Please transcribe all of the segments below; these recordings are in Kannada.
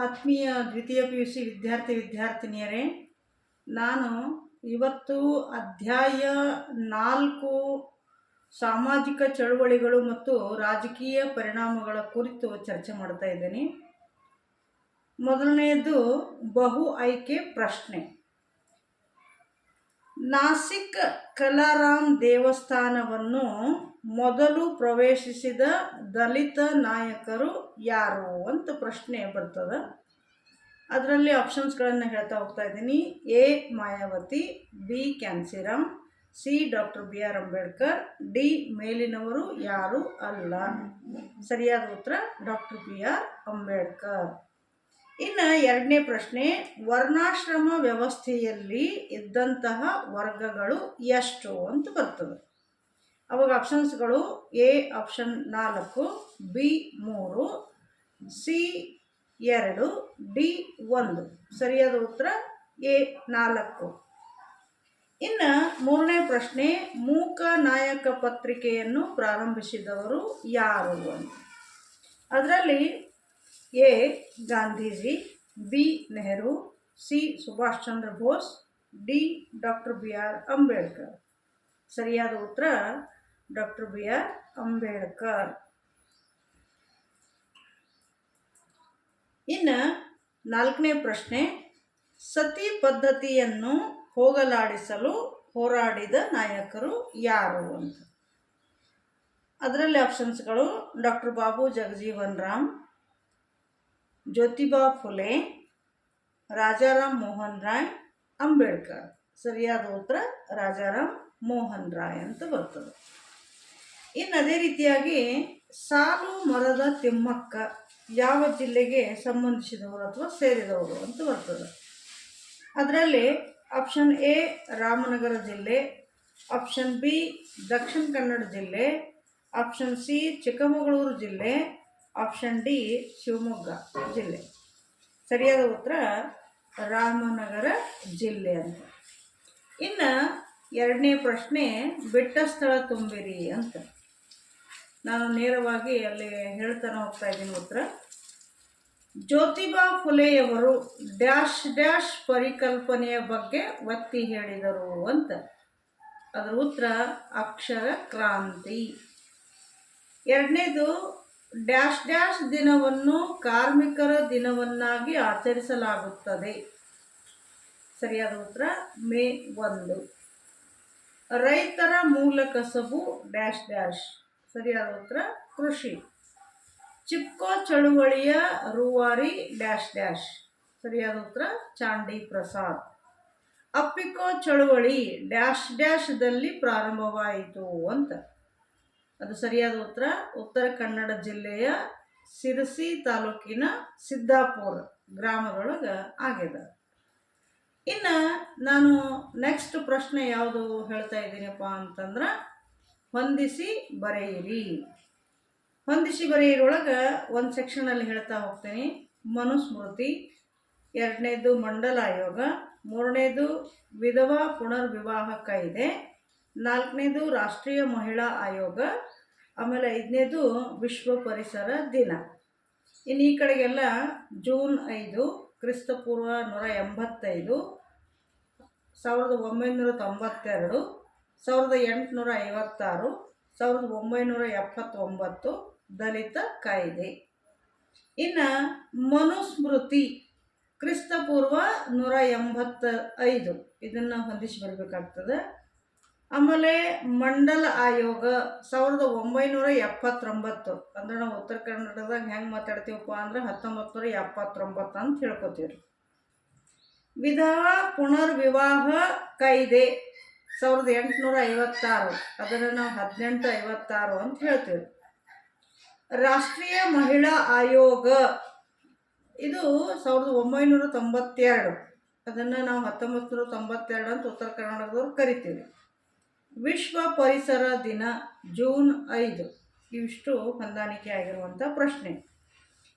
ಆತ್ಮೀಯ ದ್ವಿತೀಯ ಪಿ ಯು ಸಿ ವಿದ್ಯಾರ್ಥಿ ವಿದ್ಯಾರ್ಥಿನಿಯರೇ, ನಾನು ಇವತ್ತು ಅಧ್ಯಾಯ ನಾಲ್ಕು, ಸಾಮಾಜಿಕ ಚಳುವಳಿಗಳು ಮತ್ತು ರಾಜಕೀಯ ಪರಿಣಾಮಗಳ ಕುರಿತು ಚರ್ಚೆ ಮಾಡ್ತಾ ಇದ್ದೀನಿ. ಮೊದಲನೆಯದು ಬಹು ಆಯ್ಕೆ ಪ್ರಶ್ನೆ. ನಾಸಿಕ್ ಕಲಾರಾಮ್ ದೇವಸ್ಥಾನವನ್ನು ಮೊದಲು ಪ್ರವೇಶಿಸಿದ ದಲಿತ ನಾಯಕರು ಯಾರು ಅಂತ ಪ್ರಶ್ನೆ ಬರ್ತದೆ. ಅದರಲ್ಲಿ ಆಪ್ಷನ್ಸ್ಗಳನ್ನು ಹೇಳ್ತಾ ಹೋಗ್ತಾ ಇದ್ದೀನಿ. A, Mayawati, B Kanshiram C, doctor B R Ambedkar, D, ಮೇಲಿನವರು ಯಾರು ಅಲ್ಲ. ಸರಿಯಾದ ಉತ್ತರ, ಡಾಕ್ಟರ್ ಬಿ ಆರ್ ಅಂಬೇಡ್ಕರ್. ಇನ್ನು ಎರಡನೇ ಪ್ರಶ್ನೆ, ವರ್ಣಾಶ್ರಮ ವ್ಯವಸ್ಥೆಯಲ್ಲಿ ಇದ್ದಂತಹ ವರ್ಗಗಳು ಎಷ್ಟು ಅಂತ ಬರ್ತದೆ. ಅವಾಗ ಆಪ್ಷನ್ಸ್ಗಳು ಎ ಆಪ್ಷನ್ ನಾಲ್ಕು, ಬಿ, ಮೂರು ಸಿ ಎರಡು, ಡಿ ಒಂದು. ಸರಿಯಾದ ಉತ್ತರ? ಎ ನಾಲ್ಕು. ಇನ್ನು ಮೂರನೇ ಪ್ರಶ್ನೆ, ಮೂಕ ನಾಯಕ ಪತ್ರಿಕೆಯನ್ನು ಪ್ರಾರಂಭಿಸಿದವರು ಯಾರು ಅಂತ. ಅದರಲ್ಲಿ A Gandhiji, B Nehru, C Subhash Chandra Bose, D doctor B R Ambedkar. ಸರಿಯಾದ ಉತ್ತರ? Doctor B R Ambedkar. ಇನ್ನು ನಾಲ್ಕನೇ ಪ್ರಶ್ನೆ, ಸತಿ ಪದ್ಧತಿಯನ್ನು ಹೋಗಲಾಡಿಸಲು ಹೋರಾಡಿದ ನಾಯಕರು ಯಾರು ಅಂತ. ಅದರಲ್ಲಿ ಆಪ್ಷನ್ಸ್ಗಳು ಡಾಕ್ಟರ್ ಬಾಬು ಜಗಜೀವನ್ ರಾಮ್ ಜ್ಯೋತಿಬಾ ಫುಲೆ, ರಾಜಾರಾಮ್ ಮೋಹನ್ ರಾಯ್ ಅಂಬೇಡ್ಕರ್. ಸರಿಯಾದ ಉತ್ತರ ರಾಜಾರಾಮ್ ಮೋಹನ್ ರಾಯ್ ಅಂತ ಬರ್ತದೆ. ಇನ್ನು ಅದೇ ರೀತಿಯಾಗಿ ಸಾಲು ಮರದ ತಿಮ್ಮಕ್ಕ ಯಾವ ಜಿಲ್ಲೆಗೆ ಸಂಬಂಧಿಸಿದವರು ಅಥವಾ ಸೇರಿದವರು ಅಂತ ಬರ್ತದೆ. ಅದರಲ್ಲಿ ಆಪ್ಷನ್ ಎ ರಾಮನಗರ ಜಿಲ್ಲೆ ಆಪ್ಷನ್ ಬಿ ದಕ್ಷಿಣ ಕನ್ನಡ ಜಿಲ್ಲೆ ಆಪ್ಷನ್ ಸಿ ಚಿಕ್ಕಮಗಳೂರು ಜಿಲ್ಲೆ ಆಪ್ಷನ್ ಡಿ ಶಿವಮೊಗ್ಗ ಜಿಲ್ಲೆ. ಸರಿಯಾದ ಉತ್ತರ ರಾಮನಗರ ಜಿಲ್ಲೆ ಅಂತ. ಇನ್ನು ಎರಡನೇ ಪ್ರಶ್ನೆ, ಬೆಟ್ಟ ಸ್ಥಳ ತುಂಬಿರಿ ಅಂತ. ನಾನು ನೇರವಾಗಿ ಅಲ್ಲಿ ಹೇಳ್ತಾನೆ ಹೋಗ್ತಾ ಇದ್ದೀನಿ ಉತ್ತರ. ಜ್ಯೋತಿಬಾ ಫುಲೆಯವರು ಡ್ಯಾಶ್ ಡ್ಯಾಶ್ ಪರಿಕಲ್ಪನೆಯ ಬಗ್ಗೆ ಒತ್ತಿ ಹೇಳಿದರು ಅಂತ. ಅದರ ಉತ್ತರ, ಅಕ್ಷರ ಕ್ರಾಂತಿ. ಎರಡನೇದು, ಡ್ಯಾಶ್ ಡ್ಯಾಶ್ ದಿನವನ್ನು ಕಾರ್ಮಿಕರ ದಿನವನ್ನಾಗಿ ಆಚರಿಸಲಾಗುತ್ತದೆ. ಸರಿಯಾದ ಉತ್ತರ, ಮೇ ಒಂದು. ರೈತರ ಮೂಲ ಕಸಬು ಡ್ಯಾಶ್ ಡ್ಯಾಶ್. ಸರಿಯಾದ ಉತ್ತರ, ಕೃಷಿ. ಚಿಪ್ಕೋ ಚಳುವಳಿಯ ರೂವಾರಿ ಡ್ಯಾಶ್ ಡ್ಯಾಶ್. ಸರಿಯಾದ ಉತ್ತರ, ಚಾಂಡಿ ಪ್ರಸಾದ್. ಅಪ್ಪಿಕೋ ಚಳುವಳಿ ಡ್ಯಾಶ್ ಡ್ಯಾಶ್ದಲ್ಲಿ ಪ್ರಾರಂಭವಾಯಿತು ಅಂತ. ಅದು ಸರಿಯಾದ ಉತ್ತರ ಉತ್ತರ ಕನ್ನಡ ಜಿಲ್ಲೆಯ ಸಿರಸಿ ತಾಲೂಕಿನ ಸಿದ್ದಾಪುರ ಗ್ರಾಮದೊಳಗೆ ಆಗ್ಯದ. ಇನ್ನು ನಾನು ನೆಕ್ಸ್ಟ್ ಪ್ರಶ್ನೆ ಯಾವುದು ಹೇಳ್ತಾ ಇದ್ದೀನಪ್ಪ ಅಂತಂದ್ರೆ ಹೊಂದಿಸಿ ಬರೆಯಿರಿ. ಹೊಂದಿಸಿ ಬರೆಯಿರೊಳಗೆ ಒಂದು ಸೆಕ್ಷನಲ್ಲಿ ಹೇಳ್ತಾ ಹೋಗ್ತೀನಿ. ಮನುಸ್ಮೃತಿ, ಎರಡನೇದು ಮಂಡಲ ಆಯೋಗ ಮೂರನೇದು ವಿಧವಾ ಪುನರ್ವಿವಾಹ ಕಾಯ್ದೆ ನಾಲ್ಕನೇದು ರಾಷ್ಟ್ರೀಯ ಮಹಿಳಾ ಆಯೋಗ, ಆಮೇಲೆ ಐದನೇದು ವಿಶ್ವ ಪರಿಸರ ದಿನ. ಇನ್ನು ಈ ಕಡೆಗೆಲ್ಲ ಜೂನ್ ಐದು, ಕ್ರಿಸ್ತಪೂರ್ವ ನೂರ ಎಂಬತ್ತೈದು, ಸಾವಿರದ ಒಂಬೈನೂರ ತೊಂಬತ್ತೆರಡು ಸಾವಿರದ ಎಂಟುನೂರ ಐವತ್ತಾರು ಸಾವಿರದ ಒಂಬೈನೂರ ಎಪ್ಪತ್ತೊಂಬತ್ತು ದಲಿತ ಕಾಯ್ದೆ. ಇನ್ನು ಮನುಸ್ಮೃತಿ ಕ್ರಿಸ್ತಪೂರ್ವ ನೂರ ಎಂಬತ್ತ ಐದು ಇದನ್ನು ಹೊಂದಿಸಿ ಬರಬೇಕಾಗ್ತದೆ. ಆಮೇಲೆ ಮಂಡಲ ಆಯೋಗ ಸಾವಿರದ ಒಂಬೈನೂರ ಎಪ್ಪತ್ತೊಂಬತ್ತು ಅಂದ್ರೆ ನಾವು ಉತ್ತರ ಕನ್ನಡದಾಗ ಹೆಂಗೆ ಮಾತಾಡ್ತೀವಪ್ಪ ಅಂದ್ರೆ ಹತ್ತೊಂಬತ್ತು ನೂರ ಎಪ್ಪತ್ತೊಂಬತ್ತು ಅಂತ ಹೇಳ್ಕೊತೀವಿ ವಿಧವಾ ಪುನರ್ವಿವಾಹ ಕಾಯ್ದೆ. ಸಾವಿರದ ಎಂಟುನೂರ ಐವತ್ತಾರು. ಅದನ್ನು ನಾವು ಹದಿನೆಂಟು ಐವತ್ತಾರು ಅಂತ ಹೇಳ್ತೀವಿ. ರಾಷ್ಟ್ರೀಯ ಮಹಿಳಾ ಆಯೋಗ, ಇದು ಸಾವಿರದ ಒಂಬೈನೂರ ತೊಂಬತ್ತೆರಡು. ಅದನ್ನು ನಾವು ಹತ್ತೊಂಬತ್ತು ನೂರ ತೊಂಬತ್ತೆರಡು ಅಂತ ಉತ್ತರ ಕರ್ನಾಟಕದವ್ರು ಕರಿತೀವಿ. ವಿಶ್ವ ಪರಿಸರ ದಿನ, ಜೂನ್ ಐದು. ಇವಿಷ್ಟು ಹೊಂದಾಣಿಕೆ ಆಗಿರುವಂಥ ಪ್ರಶ್ನೆ.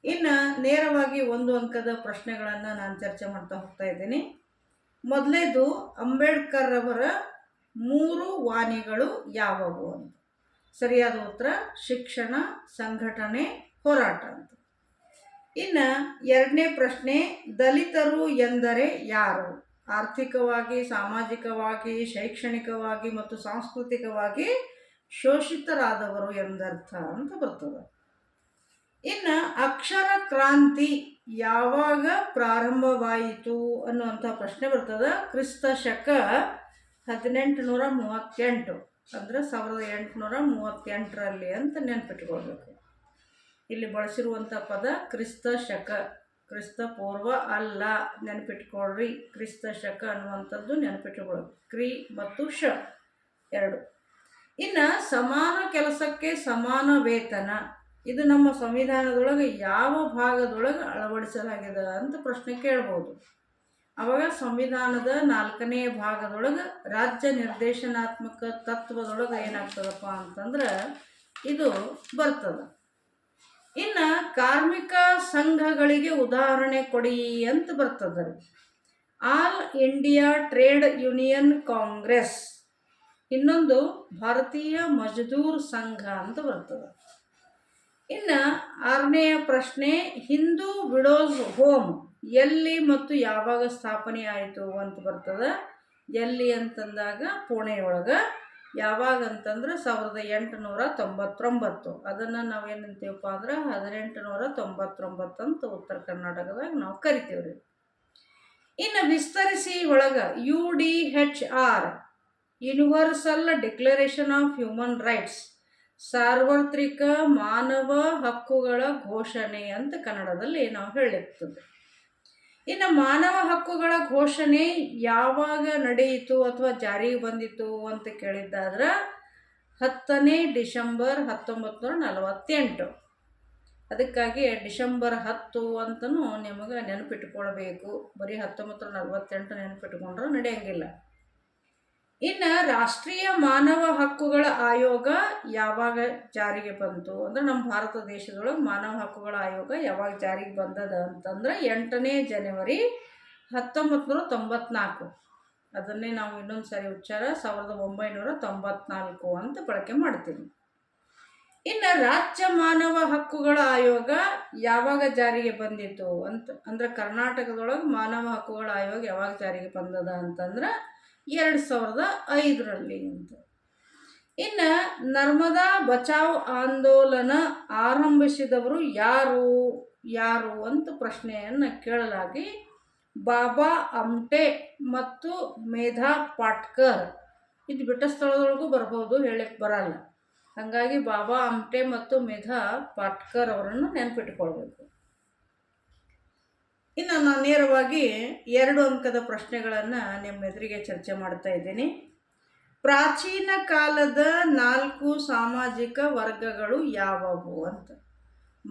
ಇನ್ನು ನೇರವಾಗಿ ಒಂದು ಅಂಕದ ಪ್ರಶ್ನೆಗಳನ್ನು ನಾನು ಚರ್ಚೆ ಮಾಡ್ತಾ ಹೋಗ್ತಾ ಇದ್ದೀನಿ. ಮೊದಲೇದು ಅಂಬೇಡ್ಕರ್ ಅವರ ಮೂರು ವಾಣಿಗಳು ಯಾವುವು ಅಂತ. ಸರಿಯಾದ ಉತ್ತರ, ಶಿಕ್ಷಣ, ಸಂಘಟನೆ, ಹೋರಾಟ ಅಂತ. ಇನ್ನು ಎರಡನೇ ಪ್ರಶ್ನೆ, ದಲಿತರು ಎಂದರೆ ಯಾರು? ಆರ್ಥಿಕವಾಗಿ, ಸಾಮಾಜಿಕವಾಗಿ, ಶೈಕ್ಷಣಿಕವಾಗಿ ಮತ್ತು ಸಾಂಸ್ಕೃತಿಕವಾಗಿ ಶೋಷಿತರಾದವರು ಎಂದರ್ಥ ಅಂತ ಬರ್ತದೆ. ಇನ್ನು ಅಕ್ಷರ ಕ್ರಾಂತಿ ಯಾವಾಗ ಪ್ರಾರಂಭವಾಯಿತು ಅನ್ನುವಂಥ ಪ್ರಶ್ನೆ ಬರ್ತದೆ. ಕ್ರಿಸ್ತ ಶಕ ಹದಿನೆಂಟು ನೂರ ಮೂವತ್ತೆಂಟು ಅಂದರೆ ಸಾವಿರದ ಎಂಟುನೂರ ಮೂವತ್ತೆಂಟರಲ್ಲಿ ಅಂತ ನೆನ್ಪಿಟ್ಕೊಳ್ಬೇಕು. ಇಲ್ಲಿ ಬಳಸಿರುವಂಥ ಪದ ಕ್ರಿಸ್ತ ಶಕ ಕ್ರಿಸ್ತ ಪೂರ್ವ ಅಲ್ಲ ನೆನಪಿಟ್ಕೊಳ್ರಿ. ಕ್ರಿಸ್ತ ಶಕ ಅನ್ನುವಂಥದ್ದು ನೆನಪಿಟ್ಟುಕೊಳ್ಳಿ ಕ್ರಿ ಮತ್ತು ಶ ಎರಡು. ಇನ್ನು ಸಮಾನ ಕೆಲಸಕ್ಕೆ ಸಮಾನ ವೇತನ. ಇದು ನಮ್ಮ ಸಂವಿಧಾನದೊಳಗೆ ಯಾವ ಭಾಗದೊಳಗೆ ಅಳವಡಿಸಲಾಗಿದೆ ಅಂತ ಪ್ರಶ್ನೆ ಕೇಳ್ಬೋದು. ಅವಾಗ ಸಂವಿಧಾನದ ನಾಲ್ಕನೇ ಭಾಗದೊಳಗೆ ರಾಜ್ಯ ನಿರ್ದೇಶನಾತ್ಮಕ ತತ್ವದೊಳಗೆ ಏನಾಗ್ತದಪ್ಪ ಅಂತಂದ್ರೆ ಇದು ಬರ್ತದೆ. ಇನ್ನು ಕಾರ್ಮಿಕ ಸಂಘಗಳಿಗೆ ಉದಾಹರಣೆ ಕೊಡಿ ಅಂತ ಬರ್ತದ All India trade union Congress ಇನ್ನೊಂದು ಭಾರತೀಯ ಮಜ್ದೂರ್ ಸಂಘ ಅಂತ ಬರ್ತದೆ. ಇನ್ನು ಆರನೆಯ ಪ್ರಶ್ನೆ ಹಿಂದೂ ವಿಡೋಸ್ ಹೋಮ್ ಎಲ್ಲಿ ಮತ್ತು ಯಾವಾಗ ಸ್ಥಾಪನೆ ಆಯಿತು ಅಂತ ಬರ್ತದೆ. ಎಲ್ಲಿ ಅಂತಂದಾಗ ಪುಣೆಯೊಳಗೆ. ಯಾವಾಗ ಅಂತಂದ್ರೆ ಸಾವಿರದ ಎಂಟುನೂರ ತೊಂಬತ್ತೊಂಬತ್ತು. ಅದನ್ನು ನಾವೇನಂತೀವಪ್ಪ ಅಂದ್ರೆ ಹದಿನೆಂಟು ನೂರ ತೊಂಬತ್ತೊಂಬತ್ತು ಅಂತ ಉತ್ತರ ಕರ್ನಾಟಕದಾಗ ನಾವು ಕರಿತೀವಿ ರೀ. ಇನ್ನು ವಿಸ್ತರಿಸಿ ಒಳಗೆ U D H R universal declaration of human rights ಸಾರ್ವತ್ರಿಕ ಮಾನವ ಹಕ್ಕುಗಳ ಘೋಷಣೆ ಅಂತ ಕನ್ನಡದಲ್ಲಿ ನಾವು ಹೇಳಿರ್ತದೆ ಇನ್ನು ಮಾನವ ಹಕ್ಕುಗಳ ಘೋಷಣೆ ಯಾವಾಗ ನಡೆಯಿತು ಅಥವಾ ಜಾರಿಗೆ ಬಂದಿತ್ತು ಅಂತ ಕೇಳಿದ್ದಾದ್ರೆ ಹತ್ತನೇ ಡಿಸೆಂಬರ್ ಹತ್ತೊಂಬತ್ತು ನೂರ ನಲವತ್ತೆಂಟು. ಅದಕ್ಕಾಗಿ ಡಿಸೆಂಬರ್ ಹತ್ತು ಅಂತಲೂ ನಿಮಗೆ ನೆನಪಿಟ್ಕೊಳ್ಬೇಕು. ಬರೀ ಹತ್ತೊಂಬತ್ತು ನೂರ ನಲವತ್ತೆಂಟು ನೆನಪಿಟ್ಕೊಂಡ್ರೆ ನಡೆಯಂಗಿಲ್ಲ. ಇನ್ನು ರಾಷ್ಟ್ರೀಯ ಮಾನವ ಹಕ್ಕುಗಳ ಆಯೋಗ ಯಾವಾಗ ಜಾರಿಗೆ ಬಂತು ಅಂದ್ರೆ ನಮ್ಮ ಭಾರತ ದೇಶದೊಳಗೆ ಮಾನವ ಹಕ್ಕುಗಳ ಆಯೋಗ ಯಾವಾಗ ಜಾರಿಗೆ ಬಂದದ ಅಂತಂದ್ರೆ ಎಂಟನೇ ಜನವರಿ ಹತ್ತೊಂಬತ್ತು ನೂರ ತೊಂಬತ್ನಾಲ್ಕು. ಅದನ್ನೇ ನಾವು ಇನ್ನೊಂದು ಸಾರಿ ಉಚ್ಚಾರ ಸಾವಿರದ ಒಂಬೈನೂರ ತೊಂಬತ್ನಾಲ್ಕು ಅಂತ ಬಳಕೆ ಮಾಡ್ತೀವಿ. ಇನ್ನು ರಾಜ್ಯ ಮಾನವ ಹಕ್ಕುಗಳ ಆಯೋಗ ಯಾವಾಗ ಜಾರಿಗೆ ಬಂದಿತ್ತು ಅಂತ ಅಂದ್ರೆ ಕರ್ನಾಟಕದೊಳಗೆ ಮಾನವ ಹಕ್ಕುಗಳ ಆಯೋಗ ಯಾವಾಗ ಜಾರಿಗೆ ಬಂದದ ಅಂತಂದ್ರೆ ಎರಡು ಸಾವಿರದ ಐದರಲ್ಲಿ ಅಂತ. ಇನ್ನು ನರ್ಮದಾ ಬಚಾವ್ ಆಂದೋಲನ ಆರಂಭಿಸಿದವರು ಯಾರು ಯಾರು ಅಂತ ಪ್ರಶ್ನೆಯನ್ನು ಕೇಳಲಾಗಿ ಬಾಬಾ ಅಮ್ಟೆ ಮತ್ತು ಮೇಧಾ ಪಾಟ್ಕರ್ ಇದು ಬಿಟ್ಟ ಸ್ಥಳದೊಳಗೂ ಬರ್ಬೋದು ಹೇಳಕ್ಕೆ ಬರಲ್ಲ. ಹಾಗಾಗಿ ಬಾಬಾ ಅಮ್ಟೆ ಮತ್ತು ಮೇಧಾ ಪಾಟ್ಕರ್ ಅವರನ್ನು ನೆನಪಿಟ್ಕೊಳ್ಬೇಕು. ಇನ್ನು ನಾನು ನೇರವಾಗಿ ಎರಡು ಅಂಕದ ಪ್ರಶ್ನೆಗಳನ್ನು ನಿಮ್ಮ ಎದುರಿಗೆ ಚರ್ಚೆ ಮಾಡ್ತಾ ಇದ್ದೀನಿ. ಪ್ರಾಚೀನ ಕಾಲದ ನಾಲ್ಕು ಸಾಮಾಜಿಕ ವರ್ಗಗಳು ಯಾವುವು ಅಂತ.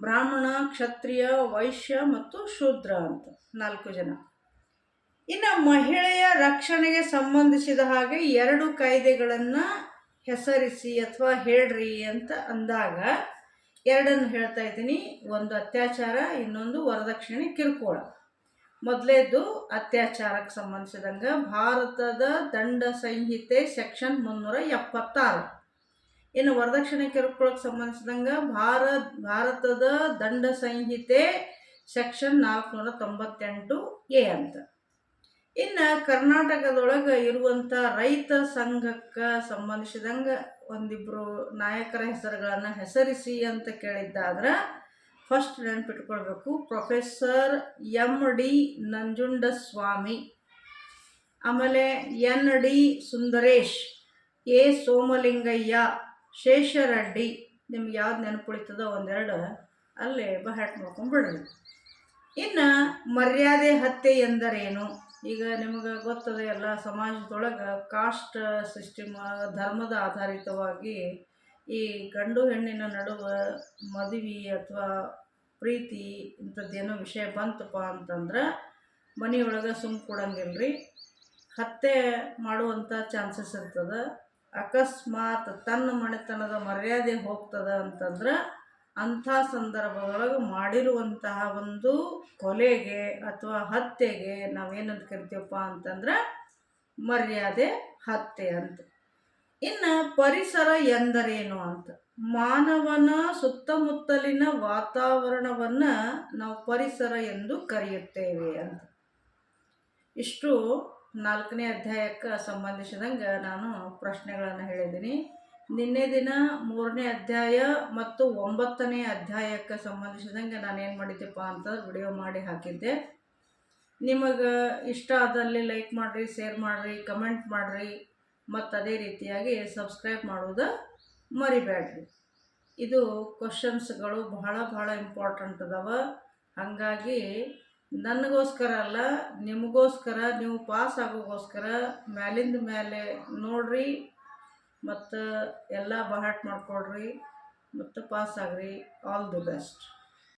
ಬ್ರಾಹ್ಮಣ, ಕ್ಷತ್ರಿಯ, ವೈಶ್ಯ ಮತ್ತು ಶೂದ್ರ ಅಂತ ನಾಲ್ಕು ಜನ. ಇನ್ನು ಮಹಿಳೆಯ ರಕ್ಷಣೆಗೆ ಸಂಬಂಧಿಸಿದ ಹಾಗೆ ಎರಡು ಕಾಯ್ದೆಗಳನ್ನು ಹೆಸರಿಸಿ ಅಥವಾ ಹೇಳ್ರಿ ಅಂತ ಅಂದಾಗ ಎರಡನ್ನು ಹೇಳ್ತಾ ಇದ್ದೀನಿ. ಒಂದು ಅತ್ಯಾಚಾರ, ಇನ್ನೊಂದು ವರದಕ್ಷಿಣೆ ಕಿರುಕುಳ. ಮೊದಲೇದು ಅತ್ಯಾಚಾರಕ್ಕೆ ಸಂಬಂಧಿಸಿದಂಗೆ ಭಾರತದ ದಂಡ ಸಂಹಿತೆ ಸೆಕ್ಷನ್ ಮುನ್ನೂರ ಎಪ್ಪತ್ತಾರು. ಇನ್ನು ವರದಕ್ಷಿಣೆ ಕಿರುಕುಳಕ್ಕೆ ಸಂಬಂಧಿಸಿದಂಗೆ ಭಾರತ್ ಭಾರತದ ದಂಡ ಸಂಹಿತೆ ಸೆಕ್ಷನ್ ನಾಲ್ಕುನೂರ ತೊಂಬತ್ತೆಂಟು ಎ ಅಂತ. ಇನ್ನು ಕರ್ನಾಟಕದೊಳಗೆ ಇರುವಂಥ ರೈತ ಸಂಘಕ್ಕೆ ಸಂಬಂಧಿಸಿದಂಗೆ ಒಂದಿಬ್ಬರು ನಾಯಕರ ಹೆಸರುಗಳನ್ನು ಹೆಸರಿಸಿ ಅಂತ ಕೇಳಿದ್ದಾದ್ರೆ first ನೆನಪಿಟ್ಕೊಳ್ಬೇಕು. Professor M D Nanjundaswamy. ಆಮೇಲೆ N D Sundaresh, A Somalingaiah, Sheshareddy. ನಿಮ್ಗೆ ಯಾವ್ದು ನೆನಪುಳಿತದೋ ಒಂದೆರಡು ಅಲ್ಲೇ ಬಹಟ್ ಮಾಡ್ಕೊಂಡ್ಬಿಡ್ರಿ ಇನ್ನು ಮರ್ಯಾದೆ ಹತ್ಯೆ ಎಂದರೇನು? ಈಗ ನಿಮಗೆ ಗೊತ್ತದೆ ಎಲ್ಲ ಸಮಾಜದೊಳಗೆ ಕಾಸ್ಟ್ ಸಿಸ್ಟಮ್, ಧರ್ಮದ ಆಧಾರಿತವಾಗಿ ಈ ಗಂಡು ಹೆಣ್ಣಿನ ನಡುವೆ ಮದುವೆ ಅಥವಾ ಪ್ರೀತಿ ಇಂಥದ್ದೇನೋ ವಿಷಯ ಬಂತಪ್ಪ ಅಂತಂದ್ರೆ ಮನೆಯೊಳಗೆ ಸುಮ್ ಕೊಡಂಗಿಲ್ಲ ರೀ ಹತ್ಯೆ ಮಾಡುವಂಥ ಚಾನ್ಸಸ್ ಇರ್ತದೆ. ಅಕಸ್ಮಾತ್ ತನ್ನ ಮನೆತನದ ಮರ್ಯಾದೆ ಹೋಗ್ತದೆ ಅಂತಂದ್ರೆ ಅಂಥ ಸಂದರ್ಭದೊಳಗೆ ಮಾಡಿರುವಂತಹ ಒಂದು ಕೊಲೆಗೆ ಅಥವಾ ಹತ್ಯೆಗೆ ನಾವೇನಂತ ಕರಿತೀವಪ್ಪ ಅಂತಂದ್ರೆ ಮರ್ಯಾದೆ ಹತ್ಯೆ ಅಂತ. ಇನ್ನು ಪರಿಸರ ಎಂದರೇನು ಅಂತ? ಮಾನವನ ಸುತ್ತಮುತ್ತಲಿನ ವಾತಾವರಣವನ್ನು ನಾವು ಪರಿಸರ ಎಂದು ಕರೆಯುತ್ತೇವೆ ಅಂತ. ಇಷ್ಟು ನಾಲ್ಕನೇ ಅಧ್ಯಾಯಕ್ಕೆ ಸಂಬಂಧಿಸಿದಂಗೆ ನಾನು ಪ್ರಶ್ನೆಗಳನ್ನು ಹೇಳಿದ್ದೀನಿ. ನಿನ್ನೆ ದಿನ ಮೂರನೇ ಅಧ್ಯಾಯ ಮತ್ತು ಒಂಬತ್ತನೇ ಅಧ್ಯಾಯಕ್ಕೆ ಸಂಬಂಧಿಸಿದಂಗೆ ನಾನು ಏನು ಮಾಡಿದ್ದೆಪ್ಪ ಅಂತ ವಿಡಿಯೋ ಮಾಡಿ ಹಾಕಿದ್ದೆ. ನಿಮಗೆ ಇಷ್ಟ ಆದಲ್ಲಿ ಲೈಕ್ ಮಾಡಿರಿ, ಶೇರ್ ಮಾಡಿರಿ, ಕಮೆಂಟ್ ಮಾಡಿರಿ. ಮತ್ತು ಅದೇ ರೀತಿಯಾಗಿ ಸಬ್ಸ್ಕ್ರೈಬ್ ಮಾಡೋದು ಮರಿಬೇಡ್ರಿ ಇದು ಕ್ವಶನ್ಸ್ಗಳು ಬಹಳ ಬಹಳ ಇಂಪಾರ್ಟೆಂಟ್ ಅದಾವ. ಹಾಗಾಗಿ ನನಗೋಸ್ಕರ ಅಲ್ಲ, ನಿಮಗೋಸ್ಕರ, ನೀವು ಪಾಸ್ ಆಗೋಗೋಸ್ಕರ ಮ್ಯಾಲಿಂದ ಮೇಲೆ ನೋಡ್ರಿ, ಮತ್ತು ಎಲ್ಲ ಬಹಾಟ್ ಮಾಡ್ಕೊಳ್ರಿ, ಮತ್ತು pass agri. All the best